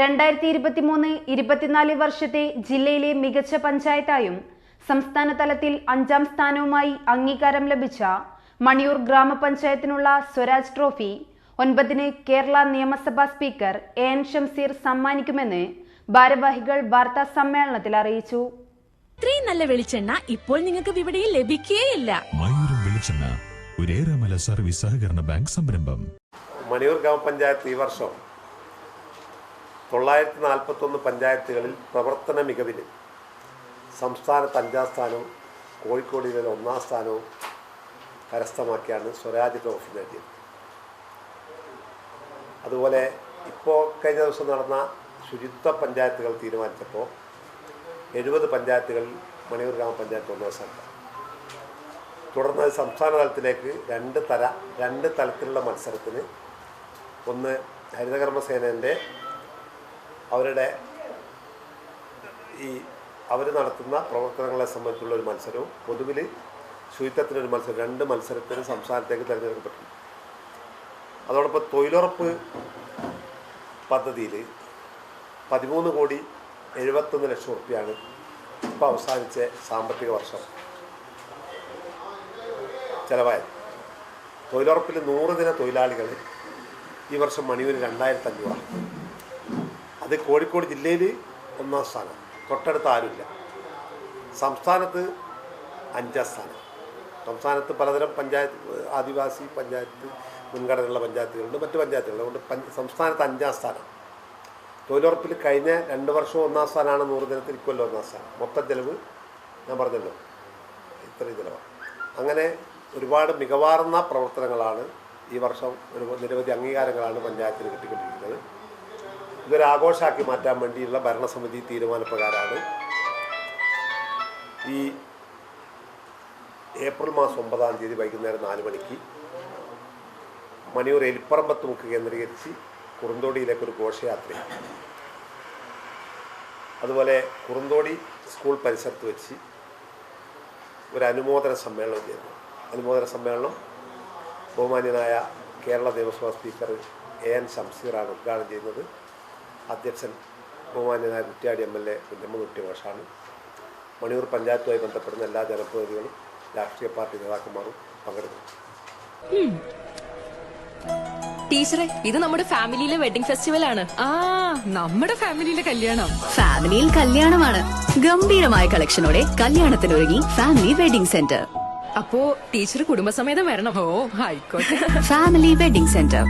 രണ്ടായിരത്തി ഇരുപത്തി മൂന്ന് ഇരുപത്തിനാല് വർഷത്തെ ജില്ലയിലെ മികച്ച പഞ്ചായത്തായും സംസ്ഥാന തലത്തിൽ അഞ്ചാം സ്ഥാനവുമായി അംഗീകാരം ലഭിച്ച മണിയൂർ ഗ്രാമപഞ്ചായത്തിനുള്ള സ്വരാജ് ട്രോഫി ഒൻപതിന് കേരള നിയമസഭാ സ്പീക്കർ എ എൻ ഷംസീർ സമ്മാനിക്കുമെന്ന് ഭാരവാഹികൾ വാർത്താ സമ്മേളനത്തിൽ അറിയിച്ചു. ഇത്രയും നല്ല വെളിച്ചെണ്ണ ഇപ്പോൾ നിങ്ങൾക്ക് ഇവിടെയും ലഭിക്കുകയില്ല മയൂരം വെളിച്ചെണ്ണ ഒരേറെമല സർവീസ് സഹകരണ ബാങ്ക് സംരംഭം. മണിയൂർ ഗ്രാമപഞ്ചായത്ത് ഈ വർഷം തൊള്ളായിരത്തി നാൽപ്പത്തൊന്ന് പഞ്ചായത്തുകളിൽ പ്രവർത്തന മികവിന് സംസ്ഥാനത്ത് അഞ്ചാം സ്ഥാനവും കോഴിക്കോട് ജില്ലയിൽ ഒന്നാം സ്ഥാനവും കരസ്ഥമാക്കിയാണ് സ്വരാജ് ട്രോഫി നേടിയത്. അതുപോലെ ഇപ്പോൾ കഴിഞ്ഞ ദിവസം നടന്ന ശുചിത്വ പഞ്ചായത്തുകൾ തീരുമാനിച്ചപ്പോൾ എഴുപത് പഞ്ചായത്തുകളിൽ മണിയൂർ ഗ്രാമപഞ്ചായത്ത് ഒന്നാം സ്ഥാനത്താണ്. തുടർന്ന് സംസ്ഥാന തലത്തിലേക്ക് രണ്ട് തല രണ്ട് തലത്തിലുള്ള മത്സരത്തിന് ഒന്ന് ഹരിതകർമ്മസേനന്റെ അവരുടെ ഈ അവർ നടത്തുന്ന പ്രവർത്തനങ്ങളെ സംബന്ധിച്ചുള്ള ഒരു മത്സരവും പൊതുവിൽ ശുചിത്വത്തിനൊരു മത്സരം രണ്ട് മത്സരത്തിന് സംസ്ഥാനത്തേക്ക് തിരഞ്ഞെടുക്കപ്പെട്ടു. അതോടൊപ്പം തൊഴിലുറപ്പ് പദ്ധതിയിൽ പതിമൂന്ന് കോടി എഴുപത്തൊന്ന് ലക്ഷം റുപ്യാണ് ഇപ്പോൾ അവസാനിച്ച സാമ്പത്തിക വർഷം ചിലവായത്. തൊഴിലുറപ്പിൽ നൂറ് ദിന തൊഴിലാളികൾ ഈ വർഷം മണിയൂർ രണ്ടായിരത്തി അഞ്ഞൂറാണ് അത് കോഴിക്കോട് ജില്ലയിൽ ഒന്നാം സ്ഥാനം. തൊട്ടടുത്ത് ആരുമില്ല. സംസ്ഥാനത്ത് അഞ്ചാം സ്ഥാനം. സംസ്ഥാനത്ത് പലതരം പഞ്ചായത്ത് ആദിവാസി പഞ്ചായത്ത് മുൻഗണനയുള്ള പഞ്ചായത്തുകളുണ്ട് മറ്റ് പഞ്ചായത്തുകളുണ്ട്. അതുകൊണ്ട് സംസ്ഥാനത്ത് അഞ്ചാം സ്ഥാനം. തൊഴിലുറപ്പിൽ കഴിഞ്ഞ രണ്ട് വർഷവും ഒന്നാം സ്ഥാനമാണ് നൂറ് ദിനത്തിൽ ഇക്കൊല്ലം ഒന്നാം സ്ഥാനം. മൊത്തം ചെലവ് ഞാൻ പറഞ്ഞല്ലോ ഇത്രയും ചിലവാണ് അങ്ങനെ ഒരുപാട് മികവാർന്ന പ്രവർത്തനങ്ങളാണ് ഈ വർഷം ഒരു നിരവധി അംഗീകാരങ്ങളാണ് പഞ്ചായത്തിന് കിട്ടിക്കൊണ്ടിരിക്കുന്നത്. ഇതൊരു ആഘോഷമാക്കി മാറ്റാൻ വേണ്ടിയുള്ള ഭരണസമിതി തീരുമാനപ്രകാരമാണ് ഈ ഏപ്രിൽ മാസം ഒമ്പതാം തീയതി വൈകുന്നേരം നാല് മണിക്ക് മണിയൂർ എലിപ്പറമ്പത്ത് മുക്ക് കേന്ദ്രീകരിച്ച് കുറുന്തോടിയിലേക്ക് ഒരു ഘോഷയാത്ര. അതുപോലെ കുറുന്തോടി സ്കൂൾ പരിസരത്ത് വെച്ച് ഒരു അനുമോദന സമ്മേളനം ചെയ്യുന്നു അനുമോദന സമ്മേളനം ബഹുമാന്യനായ കേരള നിയമസഭാ സ്പീക്കർ എ എൻ ശംസീറാണ് ഉദ്ഘാടനം ചെയ്യുന്നത്. അധ്യക്ഷൻ ബഹുമാന്യനായ Kuttiadi M L A Kunhammakutty മാഷാണ്. മണിയൂർ പഞ്ചായത്തുമായി ബന്ധപ്പെടുന്ന എല്ലാ ജനപ്രതിനിധികളും രാഷ്ട്രീയ പാർട്ടി നേതാക്കന്മാരും പങ്കെടുക്കും. ടീച്ചറെ ഇത് നമ്മുടെ ഫാമിലിയിലെ വെഡിങ് ഫെസ്റ്റിവൽ ആണ്. ആ നമ്മുടെ ഫാമിലിയിലെ കല്യാണം. ഫാമിലിയിൽ കല്യാണമാണ്. ഗംഭീരമായ കളക്ഷനോടെ കല്യാണത്തിനൊരുങ്ങി ഫാമിലി വെഡിംഗ് സെന്റർ. അപ്പോ ടീച്ചർ കുടുംബസമേതം വരണം. ഓ ആയിക്കോട്ടെ. Family wedding centre.